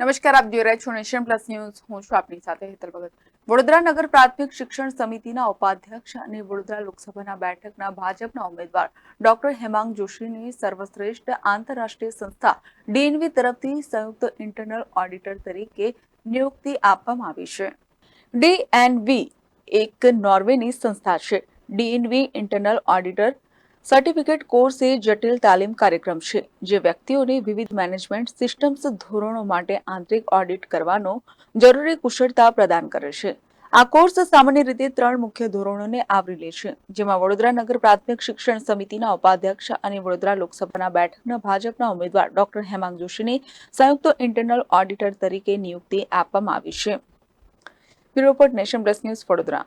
નમસ્કાર, આપ જોઈ રહ્યા છો નેશન પ્લસ ન્યૂઝ. હું છું આપની સાથે હેતલ ભગત. વડોદરા નગર પ્રાથમિક શિક્ષણ સમિતિના ઉપાધ્યક્ષ અને વડોદરા લોકસભાના બેઠકના ભાજપના ઉમેદવાર ડોક્ટર હેમાંગ જોશીની સર્વશ્રેષ્ઠ આંતરરાષ્ટ્રીય સંસ્થા ડીએનવી તરફથી સંયુક્ત ઇન્ટરનલ ઓડિટર તરીકે નિયુક્તિ આપવામાં આવી છે. ડીએનવી એક નોર્વેની સંસ્થા છે. DNV internal auditor certificate course એ જટિલ તાલીમ કાર્યક્રમ છે, જે વ્યક્તિઓને વિવિધ મેનેજમેન્ટ સિસ્ટમ્સ ધોરણો માટે આંતરિક ઓડિટ કરવાનો જરૂરી કુશળતા પ્રદાન કરે છે. આ કોર્સ સામાન્ય રીતે ત્રણ મુખ્ય ધોરણોને આવરી લે છે, જેમાં વડોદરા નગર પ્રાથમિક શિક્ષણ સમિતિના ઉપાધ્યક્ષ અને વડોદરા લોકસભાના બેઠકના ભાજપના ઉમેદવાર ડોક્ટર હેમાંગ જોશીને સંયુક્ત ઇન્ટરનલ ઓડિટર તરીકે નિયુક્તિ આપવામાં આવી છે. Bureau nation plus news Vadodara.